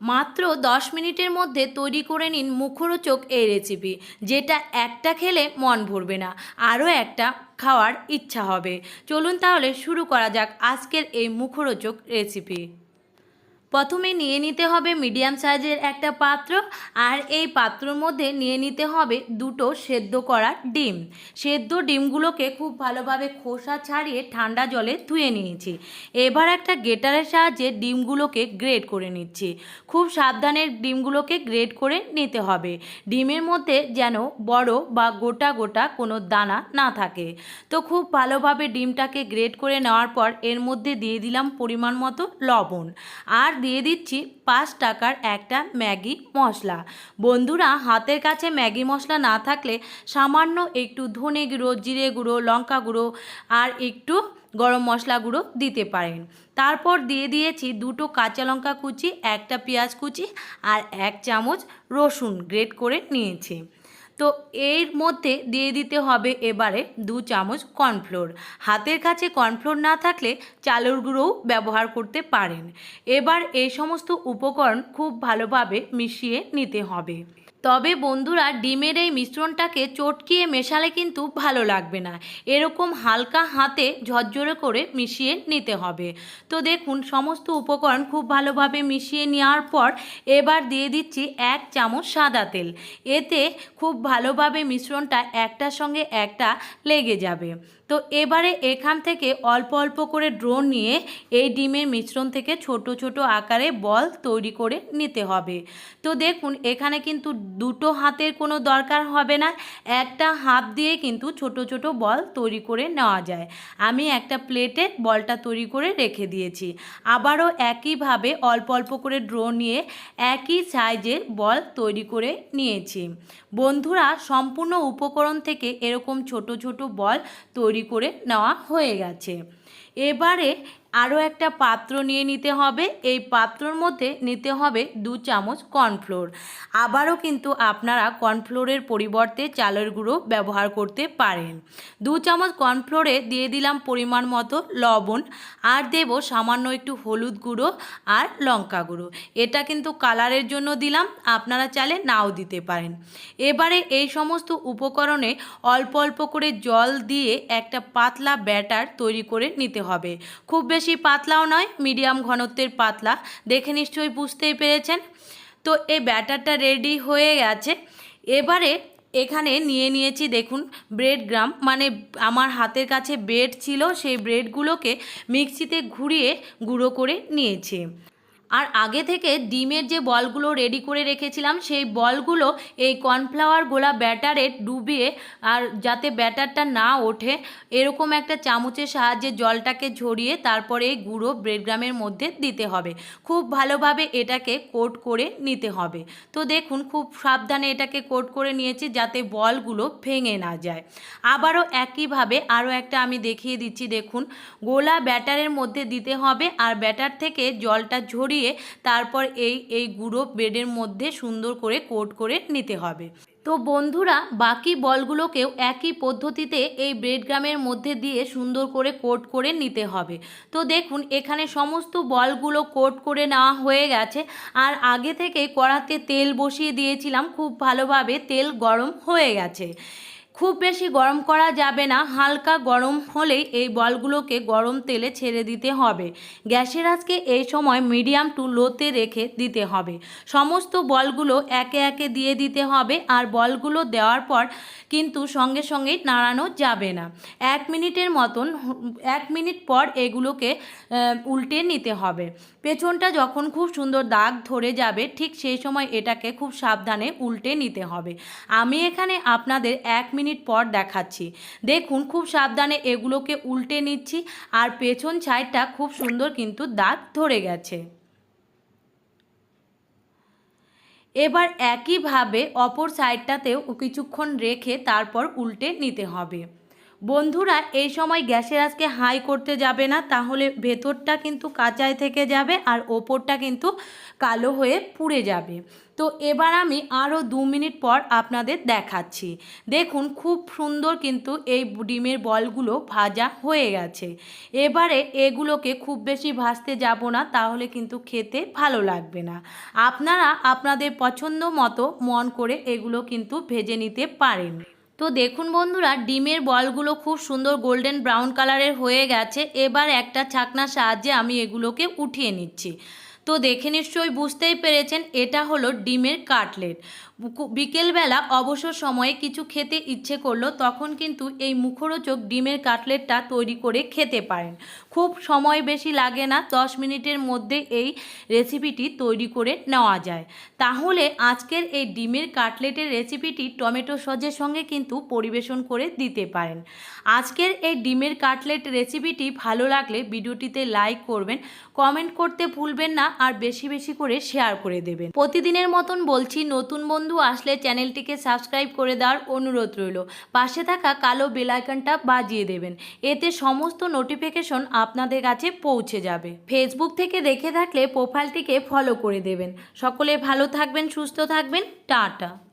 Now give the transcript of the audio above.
মাত্র দশ মিনিটের মধ্যে তৈরি করে নিন মুখরোচক এই রেসিপি যেটা একটা খেলে মন ভরবে না, আরও একটা খাওয়ার ইচ্ছা হবে। চলুন তাহলে শুরু করা যাক আজকের এই মুখরোচক রেসিপি প্রথমে নিয়ে নিতে হবে মিডিয়াম সাইজের একটা পাত্র আর এই পাত্রর মধ্যে নিয়ে নিতে হবে দুটো সেদ্ধ করা ডিম। সেদ্ধ ডিমগুলোকে খুব ভালোভাবে খোসা ছাড়িয়ে ঠান্ডা জলে ধুয়ে নিয়েছি। এবার একটা গেটারের সাহায্যে ডিমগুলোকে গ্রেড করে নিচ্ছি। খুব সাবধানে ডিমগুলোকে গ্রেড করে নিতে হবে। ডিমের মধ্যে যেন বড় বা গোটা গোটা কোনো দানা না থাকে। তো খুব ভালোভাবে ডিমটাকে গ্রেড করে নেওয়ার পর এর মধ্যে দিয়ে দিলাম পরিমাণ মতো লবণ। আর দিয়ে দিচ্ছি পাঁচ টাকার একটা ম্যাগি মশলা। বন্ধুরা, হাতের কাছে ম্যাগি মশলা না থাকলে সামান্য একটু ধনে গুঁড়ো, জিরে গুঁড়ো, লঙ্কা গুঁড়ো আর একটু গরম মশলা গুঁড়ো দিতে পারেন। তারপর দিয়ে দিয়েছি দুটো কাঁচা লঙ্কা কুচি, একটা পেঁয়াজ কুচি আর এক চামচ রসুন গ্রেট করে নিয়েছি। তো এর মধ্যে দিয়ে দিতে হবে এবারে দু চামচ কর্নফ্লোর। হাতের কাছে কর্নফ্লোর না থাকলে চালুর গুঁড়োও ব্যবহার করতে পারেন। এবার এই সমস্ত উপকরণ খুব ভালোভাবে মিশিয়ে নিতে হবে। তবে বন্ধুরা, ডিমের এই মিশ্রণটাকে চটকিয়ে মেশালে কিন্তু ভালো লাগবে না। এরকম হালকা হাতে ঝরঝরে করে মিশিয়ে নিতে হবে। তো দেখুন, সমস্ত উপকরণ খুব ভালোভাবে মিশিয়ে নেওয়ার পর এবার দিয়ে দিচ্ছি এক চামচ সাদা তেল। এতে খুব ভালোভাবে মিশ্রণটা একটার সঙ্গে একটা লেগে যাবে। তো এবারে এখান থেকে অল্প অল্প করে ড্রোন নিয়ে এই ডিমের মিশ্রণ থেকে ছোট ছোট আকারে বল তৈরি করে নিতে হবে। তো দেখুন, এখানে কিন্তু দুটো হাতের কোনো দরকার হবে না। একটা হাত দিয়ে কিন্তু ছোট ছোট বল তৈরি করে নেওয়া যায়। আমি একটা প্লেটে বলটা তৈরি করে রেখে দিয়েছি। আবারও একইভাবে অল্প অল্প করে ড্রো নিয়ে একই সাইজের বল তৈরি করে নিয়েছি। বন্ধুরা, সম্পূর্ণ উপকরণ থেকে এরকম ছোট ছোট বল তৈরি করে নেওয়া হয়ে গেছে। এবারে আরও একটা পাত্র নিয়ে নিতে হবে। এই পাত্রর মধ্যে নিতে হবে দু চামচ কর্নফ্লোর। আবারও কিন্তু আপনারা কর্নফ্লোরের পরিবর্তে চালের গুঁড়ো ব্যবহার করতে পারেন। দু চামচ কর্নফ্লোরে দিয়ে দিলাম পরিমাণ মতো লবণ। আর দেব সামান্য একটু হলুদ গুঁড়ো আর লঙ্কা গুঁড়ো। এটা কিন্তু কালারের জন্য দিলাম। আপনারা চালে নাও দিতে পারেন। এবারে এই সমস্ত উপকরণে অল্প অল্প করে জল দিয়ে একটা পাতলা ব্যাটার তৈরি করে নিতে হবে। খুব বেশি পাতলাও নয়, মিডিয়াম ঘনত্বের পাতলা। দেখে নিশ্চয়ই বুঝতেই পেরেছেন। তো এই ব্যাটারটা রেডি হয়ে গেছে। এবারে এখানে নিয়ে নিয়েছি, দেখুন ব্রেড গ্রাম মানে আমার হাতের কাছে ব্রেড ছিল, সেই ব্রেডগুলোকে মিক্সিতে ঘুরিয়ে গুঁড়ো করে নিয়েছি। আর আগে থেকে ডিমের যে বলগুলো রেডি করে রেখেছিলাম, সেই বলগুলো এই কর্নফ্লাওয়ার গোলা ব্যাটারে ডুবিয়ে আর যাতে ব্যাটারটা না ওঠে, এরকম একটা চামচের সাহায্যে জলটাকে ঝরিয়ে তারপরে এই গুঁড়ো ব্রেডগ্রামের মধ্যে দিতে হবে। খুব ভালোভাবে এটাকে কোট করে নিতে হবে। তো দেখুন, খুব সাবধানে এটাকে কোট করে নিয়েছি যাতে বলগুলো ভেঙে না যায়। আবারও একইভাবে আরও একটা আমি দেখিয়ে দিচ্ছি, দেখুন। গোলা ব্যাটারের মধ্যে দিতে হবে আর ব্যাটার থেকে জলটা ঝরিয়ে তারপর এই এই গুঁড়ো ব্রেডের মধ্যে সুন্দর করে কোট করে নিতে হবে। তো বন্ধুরা, বাকি বলগুলোকেও একই পদ্ধতিতে এই ব্রেডগ্রামের মধ্যে দিয়ে সুন্দর করে কোট করে নিতে হবে। তো দেখুন, এখানে সমস্ত বলগুলো কোট করে নেওয়া হয়ে গেছে। আর আগে থেকে কড়াতে তেল বসিয়ে দিয়েছিলাম, খুব ভালোভাবে তেল গরম হয়ে গেছে। খুব বেশি গরম করা যাবে না, হালকা গরম হলেই এই বলগুলোকে গরম তেলে ছেড়ে দিতে হবে। গ্যাসের আজকে এই সময় মিডিয়াম টু লোতে রেখে দিতে হবে। সমস্ত বলগুলো একে একে দিয়ে দিতে হবে আর বলগুলো দেওয়ার পর কিন্তু সঙ্গে সঙ্গে নাড়ানো যাবে না। এক মিনিটের মতন এক মিনিট পর এগুলোকে উল্টে নিতে হবে। পেছনটা যখন খুব সুন্দর দাগ ধরে যাবে, ঠিক সেই সময় এটাকে খুব সাবধানে উল্টে নিতে হবে। আমি এখানে আপনাদের এক মিনিট পর দেখাচ্ছি। দেখুন, খুব সাবধানে এগুলোকে উল্টে নিচ্ছি আর পেছন ছাইটা খুব সুন্দর কিন্তু দাগ ধরে গেছে। এবার একইভাবে অপর সাইডটাতেও কিছুক্ষণ রেখে তারপর উল্টে নিতে হবে। বন্ধুরা, এই সময় গ্যাসের আজকে হাই করতে যাবে না, তাহলে ভেতরটা কিন্তু কাঁচায় থেকে যাবে আর ওপরটা কিন্তু কালো হয়ে পুড়ে যাবে। তো এবার আমি আরও দু মিনিট পর আপনাদের দেখাচ্ছি। দেখুন, খুব সুন্দর কিন্তু এই ডিমের বলগুলো ভাজা হয়ে গেছে। এবারে এগুলোকে খুব বেশি ভাজতে যাব না, তাহলে কিন্তু খেতে ভালো লাগবে না। আপনারা আপনাদের পছন্দ মতো মন করে এগুলো কিন্তু ভেজে নিতে পারেন। তো দেখুন বন্ধুরা, ডিমের বলগুলো খুব সুন্দর গোল্ডেন ব্রাউন কালারের হয়ে গেছে। এবার একটা ছাকনার সাহায্যে আমি এগুলোকে উঠিয়ে নিচ্ছি। তো দেখে নিশ্চয়ই বুঝতেই পেরেছেন, এটা হলো ডিমের কাটলেট। বিকেলবেলা অবসর সময়ে কিছু খেতে ইচ্ছে করল, তখন কিন্তু এই মুখরোচক ডিমের কাটলেটটা তৈরি করে খেতে পারেন। খুব সময় বেশি লাগে না, দশ মিনিটের মধ্যে এই রেসিপিটি তৈরি করে নেওয়া যায়। তাহলে আজকের এই ডিমের কাটলেটের রেসিপিটি টমেটো সজের সঙ্গে কিন্তু পরিবেশন করে দিতে পারেন। আজকের এই ডিমের কাটলেট রেসিপিটি ভালো লাগলে ভিডিওটিতে লাইক করবেন, কমেন্ট করতে ভুলবেন না, আর বেশি বেশি করে শেয়ার করে দেবেন। প্রতিদিনের মতন বলছি, নতুন বন্ধু আসলে চ্যানেলটিকে সাবস্ক্রাইব করে দেওয়ার অনুরোধ রইল। পাশে থাকা কালো বেলাইকনটা বাজিয়ে দেবেন। এতে সমস্ত নোটিফিকেশন আপনাদের কাছে পৌঁছে যাবে। ফেসবুক থেকে দেখে থাকলে প্রোফাইলটিকে ফলো করে দেবেন। সকলে ভালো থাকবেন, সুস্থ থাকবেন। টাটা।